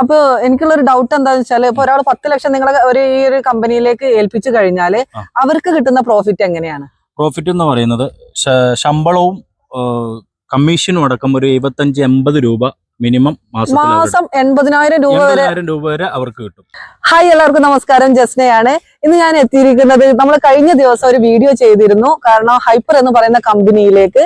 അപ്പൊ എനിക്കുള്ള ഒരു ഡൗട്ട് എന്താണെന്ന് വെച്ചാൽ ഇപ്പൊ ഒരാൾ പത്ത് ലക്ഷം നിങ്ങളെ ഒരു ഈ ഒരു കമ്പനിയിലേക്ക് ഏൽപ്പിച്ചു കഴിഞ്ഞാൽ അവർക്ക് കിട്ടുന്ന പ്രോഫിറ്റ് എങ്ങനെയാണ്? പ്രോഫിറ്റ് എന്ന് പറയുന്നത് ശമ്പളവും കമ്മീഷനും അടക്കം ഒരു എഴുപത്തഞ്ച് എൺപത് രൂപ മിനിമം മാസം എൺപതിനായിരം രൂപ വരെ എൺപതിനായിരം രൂപ വരെ അവർക്ക് കിട്ടും. ഹായ് എല്ലാവർക്കും നമസ്കാരം. ജസ്നയാണ്. ഇന്ന് ഞാൻ എത്തിയിരിക്കുന്നത് നമ്മൾ കഴിഞ്ഞ ദിവസം ഒരു വീഡിയോ ചെയ്തിരുന്നു. കാരണം ഹൈപ്പർ എന്ന് പറയുന്ന കമ്പനിയിലേക്ക്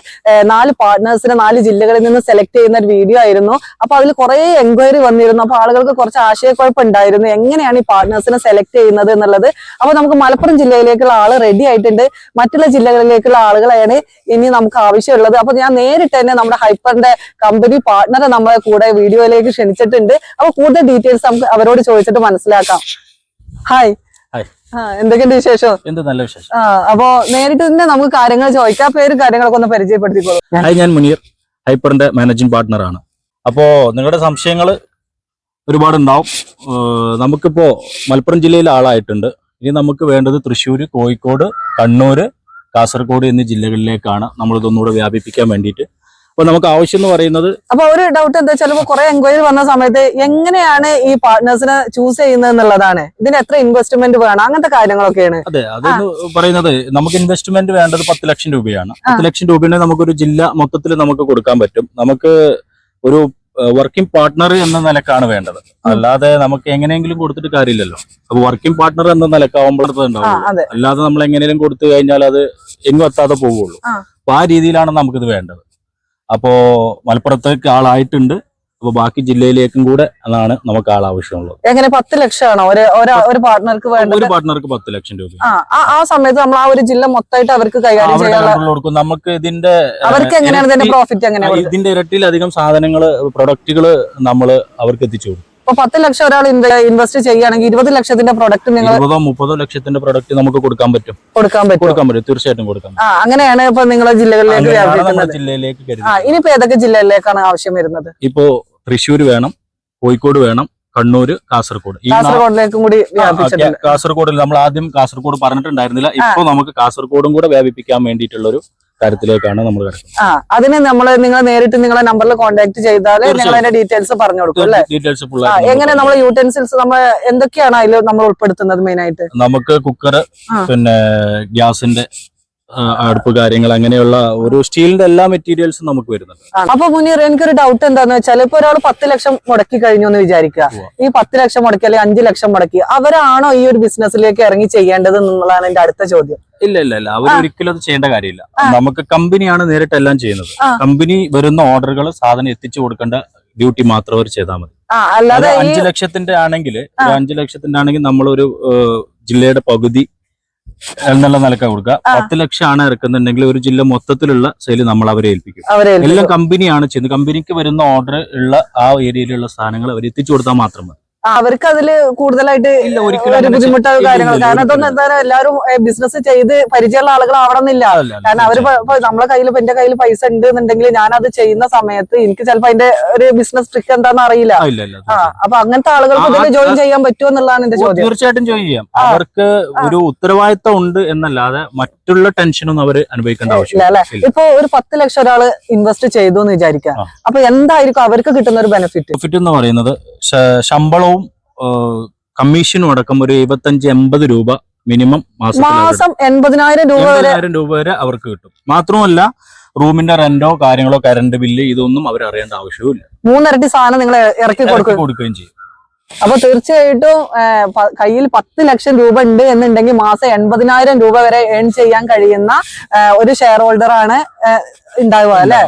നാല് പാർട്ട്നേഴ്സിനെ നാല് ജില്ലകളിൽ നിന്ന് സെലക്ട് ചെയ്യുന്ന ഒരു വീഡിയോ ആയിരുന്നു. അപ്പൊ അതിൽ കുറെ എൻക്വയറി വന്നിരുന്നു. അപ്പൊ ആളുകൾക്ക് കുറച്ച് ആശയക്കുഴപ്പം ഉണ്ടായിരുന്നു എങ്ങനെയാണ് ഈ പാർട്ട്നേഴ്സിനെ സെലക്ട് ചെയ്യുന്നത് എന്നുള്ളത്. അപ്പൊ നമുക്ക് മലപ്പുറം ജില്ലയിലേക്കുള്ള ആൾ റെഡി ആയിട്ടുണ്ട്. മറ്റുള്ള ജില്ലകളിലേക്കുള്ള ആളുകളെയാണ് ഇനി നമുക്ക് ആവശ്യമുള്ളത്. അപ്പൊ ഞാൻ നേരിട്ട് തന്നെ നമ്മുടെ ഹൈപ്പറിന്റെ കമ്പനി പാർട്ട്ണറെ നമ്മളെ കൂടെ വീഡിയോയിലേക്ക് ക്ഷണിച്ചിട്ടുണ്ട്. അപ്പൊ കൂടുതൽ ഡീറ്റെയിൽസ് നമുക്ക് അവരോട് ചോദിച്ചിട്ട് മനസ്സിലാക്കാം. ഹായ് എന്തൊക്കെയുണ്ട് വിശേഷം? എന്ത് നല്ല വിശേഷം? ആ അപ്പൊ നേരിട്ട് തന്നെ നമുക്ക് കാര്യങ്ങൾ ചോദിക്കാം. പേരും കാര്യങ്ങളൊക്കെ ഒന്ന് പരിചയപ്പെടുത്തിക്കോളൂ. ഹായ് ഞാൻ മുനീർ. ഹൈപ്പറിന്റെ മാനേജിംഗ് പാർട്ട്ണറാണ് അപ്പോ നിങ്ങളുടെ സംശയങ്ങൾ ഒരുപാട് ഉണ്ടാവും നമുക്കിപ്പോ മലപ്പുറം ജില്ലയിലെ ആളായിട്ടുണ്ട്. ഇനി നമുക്ക് വേണ്ടത് തൃശ്ശൂർ കോഴിക്കോട് കണ്ണൂർ കാസർഗോഡ് എന്നീ ജില്ലകളിലേക്കാണ് നമ്മൾ ഇതൊന്നുകൂടെ വ്യാപിപ്പിക്കാൻ വേണ്ടിയിട്ട് അപ്പൊ നമുക്ക് ആവശ്യം എന്ന് പറയുന്നത് അപ്പൊ ഒരു ഡൗട്ട് എന്താ വെച്ചാൽ കുറെ എൻക്വയറി വന്ന സമയത്ത് എങ്ങനെയാണ് ഈ പാർട്ട്നേഴ്സിനെ ചൂസ് ചെയ്യുന്നത് എന്നുള്ളതാണ്. ഇതിന് എത്ര ഇൻവെസ്റ്റ്മെന്റ് വേണം? അങ്ങനത്തെ കാര്യങ്ങളൊക്കെയാണ്. അതെ അതെന്ന് പറയുന്നത് നമുക്ക് ഇൻവെസ്റ്റ്മെന്റ് വേണ്ടത് പത്ത് ലക്ഷം രൂപയാണ്. പത്ത് ലക്ഷം രൂപയുടെ നമുക്കൊരു ജില്ല മൊത്തത്തിൽ നമുക്ക് കൊടുക്കാൻ പറ്റും. നമുക്ക് ഒരു വർക്കിംഗ് പാർട്ട്ണർ എന്ന നിലക്കാണ് വേണ്ടത്. അല്ലാതെ നമുക്ക് എങ്ങനെയെങ്കിലും കൊടുത്തിട്ട് കാര്യമില്ലല്ലോ. അപ്പൊ വർക്കിംഗ് പാർട്ട്ണർ എന്ന ഉണ്ടാവും അല്ലാതെ നമ്മൾ എങ്ങനെയും കൊടുത്തു കഴിഞ്ഞാൽ അത് എങ്ങും എത്താതെ പോവുള്ളൂ. അപ്പൊ ആ രീതിയിലാണ് നമുക്കിത് വേണ്ടത്. അപ്പോ മലപ്പുറത്തേക്ക് ആളായിട്ടുണ്ട്. അപ്പൊ ബാക്കി ജില്ലയിലേക്കും കൂടെ അതാണ് നമുക്ക് ആൾ ആവശ്യമുള്ളത്. എങ്ങനെ പത്ത് ലക്ഷമാണോ? ഒരു പാർട്ട്ണർക്ക് ഒരു പാർട്ട്ണർക്ക് പത്ത് ലക്ഷം രൂപ. ആ സമയത്ത് നമ്മൾ ആ ഒരു ജില്ല മൊത്തമായിട്ട് അവർക്ക് കൈകാര്യം കൊടുക്കും. നമുക്ക് ഇതിന്റെ അവർക്ക് എങ്ങനെയാണ് ഇതിന്റെ പ്രോഫിറ്റ് എങ്ങനെയാണ്? ഇതിന്റെ ഇരട്ടിയിലധികം സാധനങ്ങൾ പ്രൊഡക്റ്റുകൾ നമ്മൾ അവർക്ക് എത്തിച്ചു കൊടുക്കും. ഇപ്പൊ പത്ത് ലക്ഷം ഒരാൾ ഇൻവെസ്റ്റ് ചെയ്യുകയാണെങ്കിൽ ഇരുപത് ലക്ഷത്തിന്റെ പ്രൊഡക്റ്റ് നിങ്ങൾ ഇരുപതോ മുപ്പതോ ലക്ഷത്തിന്റെ പ്രൊഡക്റ്റ് നമുക്ക് കൊടുക്കാൻ പറ്റും. കൊടുക്കാൻ പറ്റും. കൊടുക്കാൻ പറ്റും. തീർച്ചയായിട്ടും കൊടുക്കാം ആ അങ്ങനെയാണ് ഇപ്പൊ നിങ്ങളെ ജില്ലകളിലേക്ക് വ്യാപിക്കുന്നത്. ജില്ലയിലേക്ക് ആ ഇനിയിപ്പോ ഏതൊക്കെ ജില്ലകളിലേക്കാണ് ആവശ്യം വരുന്നത്? ഇപ്പോ തൃശ്ശൂർ വേണം കോഴിക്കോട് വേണം കണ്ണൂര് കാസർഗോഡ്. കാസർഗോഡിലേക്കും കൂടി കാസർഗോഡിൽ നമ്മൾ ആദ്യം കാസർഗോഡ് പറഞ്ഞിട്ടുണ്ടായിരുന്നില്ല. ഇപ്പൊ നമുക്ക് കാസർഗോഡും കൂടെ വ്യാപിപ്പിക്കാൻ വേണ്ടിയിട്ടുള്ള ഒരു കാര്യത്തിലേക്കാണ് നമ്മൾ കിടക്കുന്നത്. ആ അതിന് നമ്മൾ നിങ്ങൾ നേരിട്ട് നിങ്ങളെ നമ്പറിൽ കോൺടാക്ട് ചെയ്താൽ നിങ്ങൾ അതിന്റെ ഡീറ്റെയിൽസ് പറഞ്ഞു കൊടുക്കും അല്ലേ? ഡീറ്റെയിൽസ് എങ്ങനെ നമ്മൾ യൂട്ടൻസിൽസ് നമ്മൾ എന്തൊക്കെയാണ് അതിൽ നമ്മൾ ഉൾപ്പെടുത്തുന്നത് മെയിൻ ആയിട്ട്? നമുക്ക് കുക്കർ പിന്നെ ഗ്യാസിന്റെ അടുപ്പ് കാര്യങ്ങൾ അങ്ങനെയുള്ള ഒരു സ്റ്റീലിന്റെ എല്ലാ മെറ്റീരിയൽസും നമുക്ക് വരുന്നുണ്ട്. അപ്പൊ മുനീർ എനിക്കൊരു ഡൗട്ട് എന്താന്ന് വെച്ചാൽ ഇപ്പൊ ഒരാൾ പത്ത് ലക്ഷം മുടക്കി കഴിഞ്ഞു എന്ന് വിചാരിക്കുക. ഈ പത്ത് ലക്ഷം മുടക്കി അല്ലെങ്കിൽ അഞ്ചു ലക്ഷം മുടക്കി അവരാണോ ഈ ഒരു ബിസിനസ്സിലേക്ക് ഇറങ്ങി ചെയ്യേണ്ടത് എന്നുള്ളതാണ് എന്റെ അടുത്ത ചോദ്യം. ഇല്ല ഇല്ല ഇല്ല. അവർ ഒരിക്കലും അത് ചെയ്യേണ്ട കാര്യമില്ല. നമുക്ക് കമ്പനിയാണ് നേരിട്ട് എല്ലാം ചെയ്യുന്നത് കമ്പനി വരുന്ന ഓർഡറുകൾ സാധനം എത്തിച്ചു കൊടുക്കേണ്ട ഡ്യൂട്ടി മാത്രം അവർ ചെയ്താൽ മതി. അഞ്ചു ലക്ഷത്തിന്റെ ആണെങ്കിൽ അഞ്ചു ലക്ഷത്തിന്റെ ആണെങ്കിൽ നമ്മളൊരു ജില്ലയുടെ പകുതി എന്നുള്ള നിലക്കാ കൊടുക്കുക. പത്ത് ലക്ഷം ആണ് ഇറക്കുന്നുണ്ടെങ്കിൽ ഒരു ജില്ല മൊത്തത്തിലുള്ള സെയിൽ നമ്മൾ അവരെ ഏൽപ്പിക്കും. എല്ലാം കമ്പനിയാണ് ചെയ്യുന്നത്. കമ്പനിക്ക് വരുന്ന ഓർഡർ ഉള്ള ആ ഏരിയയിലുള്ള സാധനങ്ങൾ അവർ എത്തിച്ചു കൊടുത്താൽ മാത്രം മതി. അവർക്ക് അതിൽ കൂടുതലായിട്ട് ഒരു ബുദ്ധിമുട്ടോ കാര്യങ്ങളോ? കാര്യങ്ങൾ കാരണം അതൊന്നും എന്താ എല്ലാവരും ബിസിനസ് ചെയ്ത് പരിചയമുള്ള ആളുകൾ ആവണമെന്നില്ല കാരണം അവർ നമ്മളെ കയ്യിൽ എന്റെ കയ്യിൽ പൈസ ഉണ്ട് എന്നുണ്ടെങ്കിൽ ഞാൻ അത് ചെയ്യുന്ന സമയത്ത് എനിക്ക് ചിലപ്പോ അതിന്റെ ഒരു ബിസിനസ് ട്രിക്ക് എന്താണെന്ന് അറിയില്ല. ആ, അപ്പൊ അങ്ങനത്തെ ആളുകൾക്ക് ഇതിൽ ജോയിൻ ചെയ്യാൻ പറ്റുമോ എന്നുള്ളതാണ് എന്റെ ചോദ്യം. തീർച്ചയായിട്ടും ജോയിൻ ചെയ്യാം. അവർക്ക് ഒരു ഉത്തരവാദിത്തം ഉണ്ട് എന്നല്ലാതെ മറ്റുള്ള ടെൻഷനൊന്നും അവർ അനുഭവിക്കേണ്ട ആവശ്യമില്ല. അല്ലെ? ഇപ്പൊ ഒരു പത്ത് ലക്ഷം ഒരാൾ ഇൻവെസ്റ്റ് ചെയ്തു എന്ന് വിചാരിക്കാം. അപ്പൊ എന്തായിരിക്കും അവർക്ക് കിട്ടുന്ന ഒരു ബെനിഫിറ്റ് ബെനിഫിറ്റ് എന്ന് പറയുന്നത് ശമ്പളവും കമ്മീഷനും അടക്കം ഒരു എഴുപത്തഞ്ച് എൺപത് രൂപ മിനിമം മാസം എൺപതിനായിരം രൂപ വരെ എൺപതിനായിരം രൂപ വരെ അവർക്ക് കിട്ടും. മാത്രമല്ല റൂമിന്റെ റെന്റോ കാര്യങ്ങളോ കറണ്ട് ബില്ല് ഇതൊന്നും അവർ അറിയേണ്ട ആവശ്യവുമില്ല. മൂന്നിരട്ടി സാധനം നിങ്ങൾ ഇറക്കി ഇറക്കി കൊടുക്കും. കൊടുക്കുകയും ചെയ്യും. അപ്പൊ തീർച്ചയായിട്ടും കയ്യിൽ പത്ത് ലക്ഷം രൂപ ഉണ്ട് എന്നുണ്ടെങ്കിൽ മാസം എൺപതിനായിരം രൂപ വരെ ഏൺ ചെയ്യാൻ കഴിയുന്ന ഒരു ഷെയർ ഹോൾഡർ ആണ് ഉണ്ടാവുക അല്ലെ?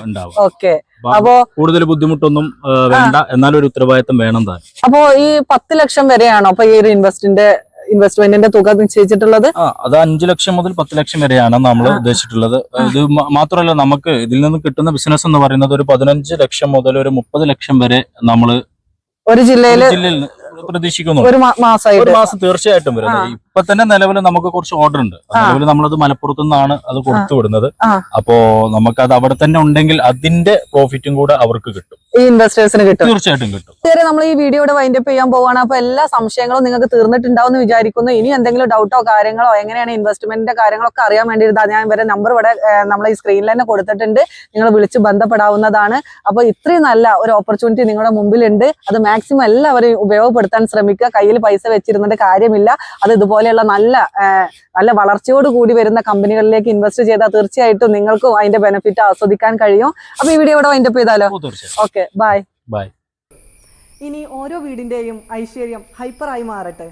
ഓക്കെ അപ്പൊ കൂടുതൽ ബുദ്ധിമുട്ടൊന്നും വേണ്ട. എന്നാലും ഒരു ഉത്തരവാദിത്തം വേണം താൻ. അപ്പോ ഈ പത്ത് ലക്ഷം വരെയാണോ അപ്പൊ ഈ ഒരു ഇൻവെസ്റ്റിന്റെ ഇൻവെസ്റ്റ്മെന്റിന്റെ തുക നിശ്ചയിച്ചിട്ടുള്ളത്? അത് അഞ്ചു ലക്ഷം മുതൽ പത്ത് ലക്ഷം വരെയാണ് നമ്മൾ ഉദ്ദേശിച്ചിട്ടുള്ളത്. ഇത് മാത്രമല്ല നമുക്ക് ഇതിൽ നിന്ന് കിട്ടുന്ന ബിസിനസ് എന്ന് പറയുന്നത് ഒരു പതിനഞ്ച് ലക്ഷം മുതൽ ഒരു മുപ്പത് ലക്ഷം വരെ നമ്മൾ ഒരു ജില്ലയിൽ ജില്ലയിൽ നിന്ന് പ്രതീക്ഷിക്കുന്നുണ്ട് ഒരു ഒരു മാസം തീർച്ചയായിട്ടും വരും. ഇപ്പൊ തന്നെ നിലവിൽ നമുക്ക് കുറച്ച് ഓർഡർ ഉണ്ട്. നിലവിൽ നമ്മളത് മലപ്പുറത്തു നിന്നാണ് അത് കൊടുത്തു വിടുന്നത്. അപ്പോ നമുക്ക് അത് അവിടെ തന്നെ ഉണ്ടെങ്കിൽ അതിന്റെ പ്രോഫിറ്റും കൂടെ അവർക്ക് കിട്ടും. ഈ ഇൻവെസ്റ്റേഴ്സിന് കിട്ടും. തീർച്ചയായിട്ടും കിട്ടും. ശരി നമ്മൾ ഈ വീഡിയോയുടെ വൈൻഡപ്പ് ചെയ്യാൻ പോവാണ് അപ്പൊ എല്ലാ സംശയങ്ങളും നിങ്ങൾക്ക് തീർന്നിട്ടുണ്ടാവും എന്ന് വിചാരിക്കുന്നു. ഇനി എന്തെങ്കിലും ഡൗട്ടോ കാര്യങ്ങളോ എങ്ങനെയാണ് ഇൻവെസ്റ്റ്മെന്റിന്റെ കാര്യങ്ങളൊക്കെ അറിയാൻ വേണ്ടിയിട്ട് ഞാൻ ഇവരെ നമ്പർ ഇവിടെ നമ്മൾ ഈ സ്ക്രീനിൽ തന്നെ കൊടുത്തിട്ടുണ്ട്. നിങ്ങൾ വിളിച്ച് ബന്ധപ്പെടാവുന്നതാണ്. അപ്പൊ ഇത്രയും നല്ല ഒരു ഓപ്പർച്യൂണിറ്റി നിങ്ങളുടെ മുമ്പിലുണ്ട്. അത് മാക്സിമം എല്ലാവരും ഉപയോഗപ്പെടുത്താൻ ശ്രമിക്കുക. കയ്യിൽ പൈസ വെച്ചിരുന്നിട്ട് കാര്യമില്ല. അത് ഇതുപോലെയുള്ള നല്ല നല്ല വളർച്ചയോട് കൂടി വരുന്ന കമ്പനികളിലേക്ക് ഇൻവെസ്റ്റ് ചെയ്താൽ തീർച്ചയായിട്ടും നിങ്ങൾക്കും അതിന്റെ ബെനിഫിറ്റ് ആസ്വദിക്കാൻ കഴിയും. അപ്പൊ ഈ വീഡിയോ ഇവിടെ വൈൻഡപ്പ് ചെയ്താലോ? ഓക്കെ ബൈ ബൈ ഇനി ഓരോ വീടിന്റെയും ഐശ്വര്യം ഹൈപ്പറായി മാറട്ടെ.